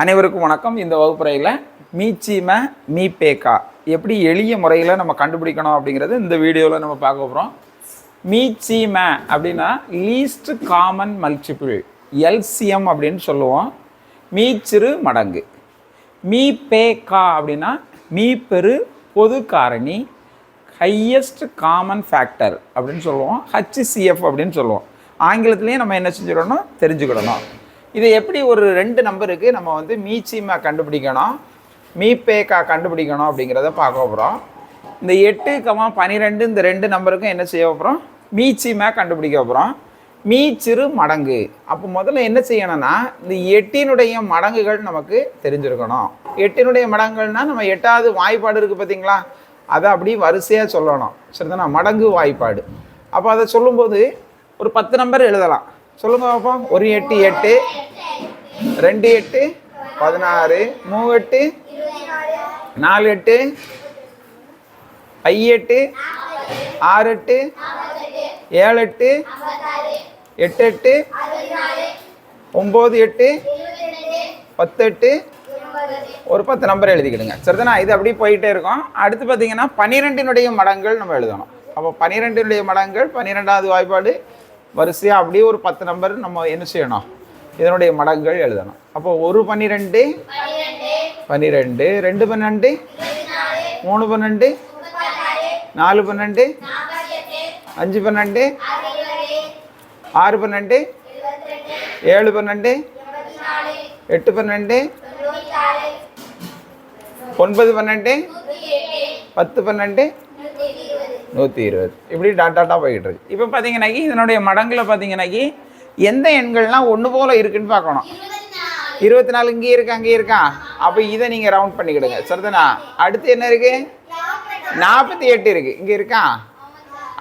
அனைவருக்கும் வணக்கம். இந்த வகுப்புறையில் மீச்சிம மீபேக்கா எப்படி எளிய முறையில் நம்ம கண்டுபிடிக்கணும் அப்படிங்கிறது இந்த வீடியோவில் நம்ம பார்க்க போகிறோம் மீச்சிம அப்படின்னா லீஸ்ட் காமன் மல்டிபிள் எல்சிஎம் அப்படின்னு சொல்லுவோம். மீச்சிறு மடங்கு. மீபேக்கா அப்படின்னா மீப்பெரு பொது காரணி ஹையஸ்ட் காமன் ஃபேக்டர் அப்படின்னு சொல்லுவோம். ஹச்சிசிஎஃப் அப்படின்னு சொல்லுவோம். ஆங்கிலத்துலேயே நம்ம என்ன செஞ்சிடணும்? தெரிஞ்சுக்கிடணும். இதை எப்படி ஒரு ரெண்டு நம்பருக்கு நம்ம வந்து மீச்சிமா கண்டுபிடிக்கணும்? மீபேக்கா கண்டுபிடிக்கணும் அப்படிங்கிறத பார்க்க போகிறோம் இந்த எட்டு கமா பன்னிரெண்டு இந்த ரெண்டு நம்பருக்கும் என்ன செய்ய போகிறோம் மீச்சிமா கண்டுபிடிக்க போகிறோம் மீச்சிறு மடங்கு. அப்போ முதல்ல என்ன செய்யணும்னா இந்த எட்டினுடைய மடங்குகள் நமக்கு தெரிஞ்சிருக்கணும். எட்டினுடைய மடங்குகள்னால் நம்ம எட்டாவது வாய்ப்பாடு இருக்குது பார்த்தீங்களா அதை அப்படி வரிசையாக சொல்லணும். சரிதானா? மடங்கு வாய்ப்பாடு. அப்போ அதை சொல்லும்போது ஒரு பத்து நம்பர் எழுதலாம். சொல்லுங்க பார்ப்போம் ஒரு எட்டு எட்டு. ரெண்டு எட்டு பதினாறு. மூணு எட்டு நாலு எட்டு. ஐ எட்டு ஆறு எட்டு ஏழு எட்டு எட்டு எட்டு ஒம்பது எட்டு பத்து எட்டு. ஒரு பத்து நம்பர் எழுதிக்கிடுங்க. சரிதானா? இது அப்படியே போயிட்டே இருக்கும். அடுத்து பார்த்தீங்கன்னா பன்னிரெண்டினுடைய மடங்கள் நம்ம எழுதணும். அப்போ பன்னிரெண்டினுடைய மடங்கள் பன்னிரெண்டாவது வாய்ப்பாடு வரிசையாக அப்படியே ஒரு பத்து நம்பர் நம்ம என்ன செய்யணும்? இதனுடைய மடங்கள் எழுதணும். அப்போ ஒரு பன்னிரெண்டு பன்னிரெண்டு ரெண்டு பன்னெண்டு மூணு பன்னெண்டு நாலு பன்னெண்டு அஞ்சு பன்னெண்டு ஆறு பன்னெண்டு ஏழு பன்னெண்டு எட்டு பன்னெண்டு ஒன்பது பன்னெண்டு பத்து பன்னெண்டு நூற்றி இருபது. இப்படி டாட் டாட்டாக போய்கிட்டு இருக்கு. இப்போ பார்த்தீங்கன்னாக்கி இதனுடைய மடங்கில் பார்த்தீங்கன்னாக்கி எந்த எண்கள்லாம் ஒன்று போல் இருக்குன்னு பார்க்கணும். இருபத்தி நாலு இங்கேயே இருக்கு அங்கேயே இருக்கா? அப்போ இதை நீங்கள் ரவுண்ட் பண்ணிக்கிடுங்க. சரிதானா? அடுத்து என்ன இருக்குது நாற்பத்தி எட்டு இருக்கு. இங்கே இருக்கா?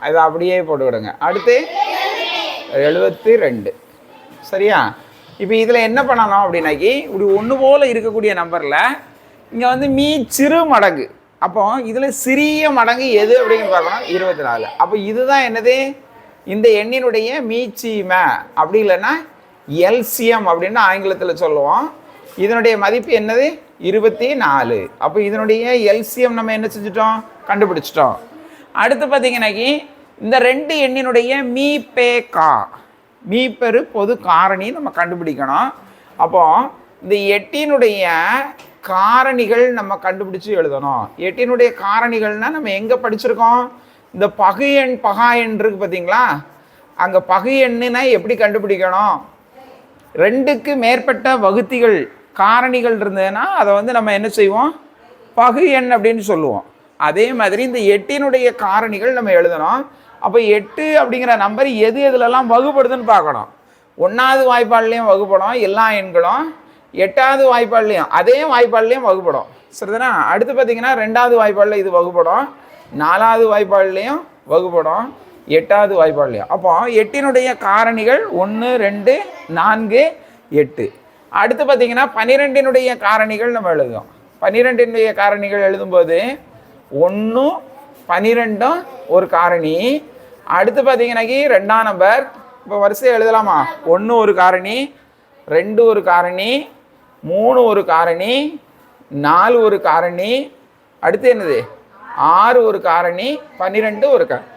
அதை அப்படியே போட்டுக்கிடுங்க. அடுத்து? எழுபத்தி ரெண்டு. சரியா? இப்போ இதில் என்ன பண்ணணும் அப்படின்னாக்கி இப்படி ஒன்று போல் இருக்கக்கூடிய நம்பரில் இங்கே வந்து மீ சிறு மடங்கு. அப்போ இதில் சிறிய மடங்கு எது அப்படின்னு பார்க்கணும்? இருபத்தி நாலு. அப்போ இதுதான் என்னது? இந்த எண்ணினுடைய மீச்சிம அப்படி இல்லைன்னா எல்சிஎம் அப்படின்னு ஆங்கிலத்தில் சொல்லுவோம். இதனுடைய மதிப்பு என்னது? இருபத்தி நாலு. அப்போ இதனுடைய எல்சிஎம் நம்ம என்ன செஞ்சிட்டோம்? கண்டுபிடிச்சிட்டோம். அடுத்து பார்த்தீங்கன்னாக்கி இந்த ரெண்டு எண்ணினுடைய மீ பே கா. மீ பெரு பொது காரணி நம்ம கண்டுபிடிக்கணும். அப்போ இந்த எட்டினுடைய காரணிகள் நம்ம கண்டுபிடிச்சு எழுதணும். எட்டினுடைய காரணிகள்னா நம்ம எங்கே படிச்சிருக்கோம்? இந்த பகு எண் பகா எண் இருக்கு பார்த்தீங்களா அங்கே பகு எண்ணுனா எப்படி கண்டுபிடிக்கணும்? ரெண்டுக்கு மேற்பட்ட வகுத்திகள் காரணிகள் இருந்ததுன்னா அதை வந்து நம்ம என்ன செய்வோம்? பகு எண் அப்படின்னு சொல்லுவோம். அதே மாதிரி இந்த எட்டினுடைய காரணிகள் நம்ம எழுதணும். அப்போ எட்டு அப்படிங்கிற நம்பர் எது எதுலலாம் வகுப்படுதுன்னு பார்க்கணும். ஒன்றாவது வாய்ப்பாடுலேயும் வகுப்படும் எல்லா எண்களும் எட்டாவது வாய்ப்பாடுலையும் அதே வாய்ப்பாடுலையும் வகுப்படும். சரிதானா? அடுத்து பார்த்தீங்கன்னா ரெண்டாவது வாய்ப்பாடில் இது வகுப்படும். நாலாவது வாய்ப்பாடுலையும் வகுப்படும். எட்டாவது வாய்ப்பாடுலையும். அப்போ எட்டினுடைய காரணிகள் ஒன்று ரெண்டு நான்கு எட்டு. அடுத்து பார்த்தீங்கன்னா பன்னிரெண்டினுடைய காரணிகள் நம்ம எழுதுவோம். பன்னிரெண்டினுடைய காரணிகள் எழுதும்போது ஒன்று பன்னிரெண்டும் ஒரு காரணி. அடுத்து பார்த்தீங்கன்னாக்கி ரெண்டாம் நம்பர். இப்போ வரிசையை எழுதலாமா? ஒன்று ஒரு காரணி ரெண்டு ஒரு காரணி மூணு ஒரு காரணி நாலு ஒரு காரணி அடுத்து என்னது? ஆறு ஒரு காரணி பன்னிரெண்டு ஒரு காரணி.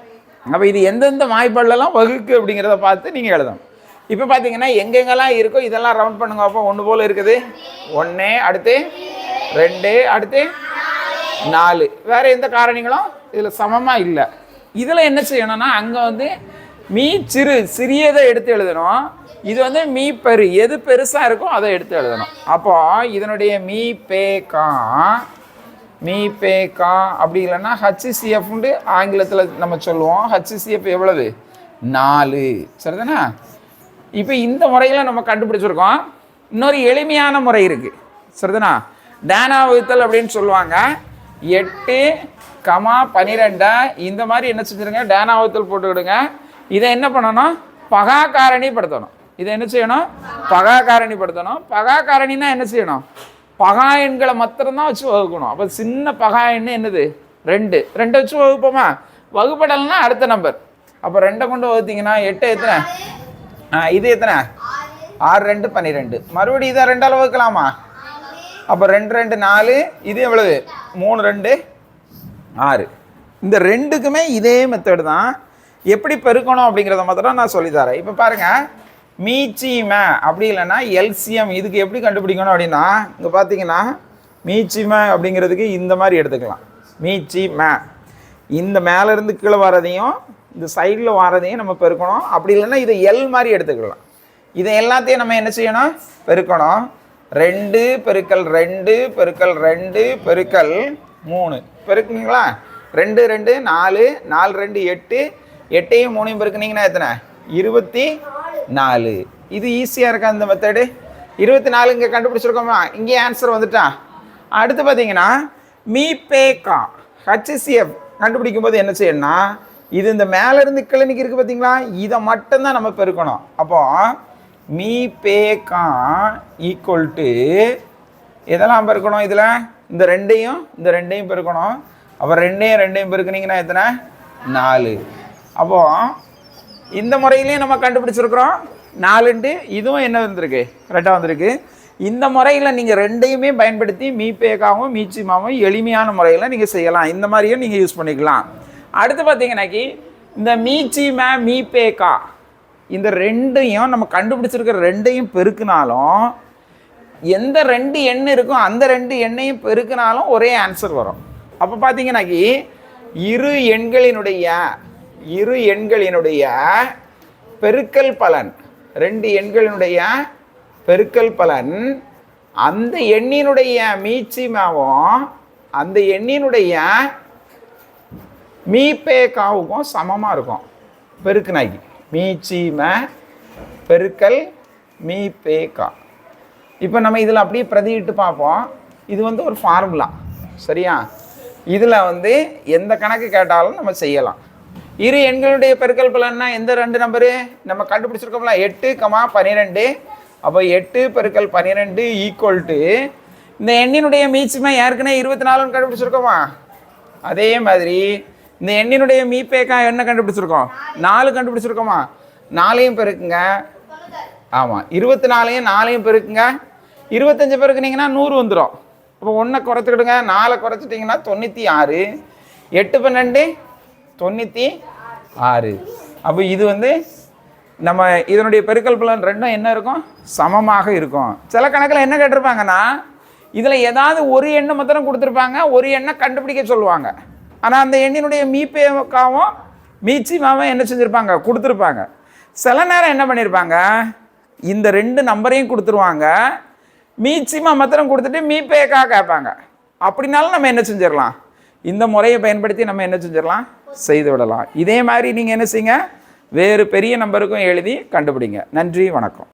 அப்போ இது எந்தெந்த வாய்ப்பாடுலலாம் வகுக்கு அப்படிங்கிறத பார்த்து நீங்கள் எழுதணும். இப்போ பார்த்தீங்கன்னா எங்கெங்கெல்லாம் இருக்கோ இதெல்லாம் ரவுண்ட் பண்ணுங்க. அப்போ ஒன்று போல் இருக்குது. ஒன்று அடுத்து ரெண்டு அடுத்து நாலு. வேறு எந்த காரணிகளும் இதில் சமமாக இல்லை. இதில் என்ன செய்யணும்னா அங்கே வந்து மீ சிறு சிறியதை எடுத்து எழுதணும். இது வந்து மீ பெரு எது பெருசாக இருக்கோ அதை எடுத்து எழுதணும். அப்போ இதனுடைய மீ பே கா மீ பே கா அப்படி இல்லைன்னா ஹச்சிசிஎஃப்னு ஆங்கிலத்தில் நம்ம சொல்லுவோம். ஹச்சிசிஎஃப் எவ்வளவு? நாலு. சரிதானே? இப்போ இந்த முறையில் நம்ம கண்டுபிடிச்சிருக்கோம். இன்னொரு எளிமையான முறை இருக்குது சரிதானா? டேனா வகுத்தல் அப்படின்னு சொல்லுவாங்க. எட்டு கமா பன்னிரெண்டை இந்த மாதிரி என்ன செஞ்சுருங்க? டேனா வகுத்தல் போட்டுக்கிடுங்க. இதை என்ன பண்ணணும்? பகா காரணிப்படுத்தணும் இதை என்ன செய்யணும்? பகா காரணிப்படுத்தணும் பகா காரணினா என்ன செய்யணும்? பகா எண்களை மாத்திரம்தான் வச்சு வகுக்கணும். அப்போ சின்ன பகா எண்ணு என்னது? ரெண்டு. ரெண்டை வச்சு வகுப்போமா? வகுப்படலைன்னா அடுத்த நம்பர் அப்போ ரெண்டை கொண்டு வகுத்தீங்கன்னா எட்டு எத்தனை? ஆ இது எத்தனை? ஆறு ரெண்டு பன்னிரெண்டு. மறுபடியும் இதை ரெண்டால் வகுக்கலாமா? அப்போ ரெண்டு ரெண்டு நாலு. இது எவ்வளவு? மூணு ரெண்டு ஆறு. இந்த ரெண்டுக்குமே இதே மெத்தடு தான். எப்படி பெருக்கணும் அப்படிங்கிறத மாத்திரம் நான் சொல்லித்தரேன் இப்போ பாருங்கள் மீச்சிம அப்படி இல்லைன்னா எல்சிஎம் இதுக்கு எப்படி கண்டுபிடிக்கணும் அப்படின்னா இங்கே பார்த்தீங்கன்னா மீச்சிம அப்படிங்கிறதுக்கு இந்த மாதிரி எடுத்துக்கலாம். மீச்சிம. இந்த மேலேருந்து கீழே வரதையும் இந்த சைடில் வரதையும் நம்ம பெருக்கணும். அப்படி இல்லைன்னா இதை எல் மாதிரி எடுத்துக்கலாம். இதை எல்லாத்தையும் நம்ம என்ன செய்யணும்? பெருக்கணும். ரெண்டு பெருக்கல் ரெண்டு பெருக்கல் ரெண்டு பெருக்கல் மூணு. பெருக்குங்களா ரெண்டு ரெண்டு நாலு நாலு ரெண்டு எட்டு எட்டையும் மூணையும் பெருக்குனீங்கன்னா எத்தனை? இருபத்தி நாலு. இது ஈஸியாக இருக்கா இந்த மெத்தடு இருபத்தி நாலு இங்கே கண்டுபிடிச்சிருக்கோமா? இங்கே ஆன்சர் வந்துட்டான் அடுத்து பார்த்தீங்கன்னா மீ பேக்கா ஹச்சிசிஎஃப் கண்டுபிடிக்கும் போது என்ன செய்யணும்னா இது இந்த மேலே இருந்து கிளினிக் இருக்குது பார்த்தீங்களா? இதை மட்டும்தான் நம்ம பெருக்கணும். அப்போ மீ பேக்கா ஈக்குவல் டு எதெல்லாம் பெருக்கணும் இதில்? இந்த ரெண்டையும் இந்த ரெண்டையும் பெருக்கணும். அப்போ ரெண்டையும் ரெண்டையும் பெருக்குனீங்கன்னா எத்தனை? நாலு. அப்போது இந்த முறையிலையும் நம்ம கண்டுபிடிச்சிருக்கிறோம். நாலுண்டு இதுவும் என்ன வந்திருக்கு? கரெக்டாக வந்திருக்கு. இந்த முறையில் நீங்கள் ரெண்டையுமே பயன்படுத்தி மீபேக்காவும் மீச்சிமாவும் எளிமையான முறையில் நீங்கள் செய்யலாம். இந்த மாதிரியும் நீங்கள் யூஸ் பண்ணிக்கலாம். அடுத்து பார்த்தீங்கன்னாக்கி இந்த மீச்சிமா மீபேக்கா இந்த ரெண்டையும் நம்ம கண்டுபிடிச்சிருக்கிற ரெண்டையும் பெருக்கினாலும் எந்த ரெண்டு எண் இருக்கோ அந்த ரெண்டு எண்ணையும் பெருக்கினாலும் ஒரே ஆன்சர் வரும். அப்போ பார்த்தீங்கன்னாக்கி இரு எண்களினுடைய இரு எண்களினுடைய பெருக்கல் பலன். ரெண்டு எண்களினுடைய பெருக்கல் பலன். அந்த எண்ணினுடைய மீச்சிமாவும் அந்த எண்ணினுடைய மீபேக்காவுக்கும் சமமாக இருக்கும். பெருக்குனாக்கி. மீச்சிம பெருக்கல் மீபேக்கா இப்போ நம்ம இதில் அப்படியே பிரதியிட்டு பார்ப்போம். இது வந்து ஒரு ஃபார்முலா சரியா? இதில் வந்து எந்த கணக்கு கேட்டாலும் நம்ம செய்யலாம். இரு எண்களுடைய பெருக்கல் பலன்னா எந்த ரெண்டு நம்பரு நம்ம கண்டுபிடிச்சிருக்கோம்ல எட்டு கமா பன்னிரெண்டு அப்போ எட்டு பெருக்கல் பன்னிரெண்டு ஈக்குவல் டு இந்த எண்ணினுடைய மீச்சுமை ஏற்கனவே இருபத்தி நாலுன்னு கண்டுபிடிச்சிருக்கோமா? அதே மாதிரி இந்த எண்ணினுடைய மீப்பேக்கா என்ன கண்டுபிடிச்சிருக்கோம்? நாலு கண்டுபிடிச்சிருக்கோமா? நாலையும் பெருக்குங்க. ஆமாம் இருபத்தி நாலையும் நாலையும் பெருக்குங்க. இருபத்தஞ்சு பெருக்குனீங்கன்னா நூறு வந்துடும் அப்போ ஒன்றை குறைச்சிக்கிடுங்க. நாலை குறைச்சிட்டிங்கன்னா தொண்ணூற்றி ஆறு. எட்டு பன்னெண்டு தொண்ணூற்றி ஆறு. அப்போ இது வந்து நம்ம இதனுடைய பெருக்கல் பலன் ரெண்டும் என்ன இருக்கும்? சமமாக இருக்கும். சில கணக்கில் என்ன கேட்டிருப்பாங்கன்னா இதில் ஏதாவது ஒரு எண்ணை மாத்திரம் கொடுத்துருப்பாங்க ஒரு எண்ணை கண்டுபிடிக்க சொல்லுவாங்க. ஆனால் அந்த எண்ணினுடைய மீப்பேக்காவும் மீச்சிமாவும் என்ன செஞ்சுருப்பாங்க? கொடுத்துருப்பாங்க. சில நேரம் என்ன பண்ணியிருப்பாங்க இந்த ரெண்டு நம்பரையும் கொடுத்துருவாங்க. மீச்சிமா மாத்திரம் கொடுத்துட்டு மீப்பேக்கா கேட்பாங்க. அப்படின்னாலும் நம்ம என்ன செஞ்சிடலாம்? இந்த முறையை பயன்படுத்தி நம்ம என்ன செஞ்சிடலாம்? செய்து விடலாம் இதே மாதிரி நீங்கள் என்ன செய்யுங்க? வேறு பெரிய நம்பருக்கும் எழுதி கண்டுபிடிங்க. நன்றி வணக்கம்.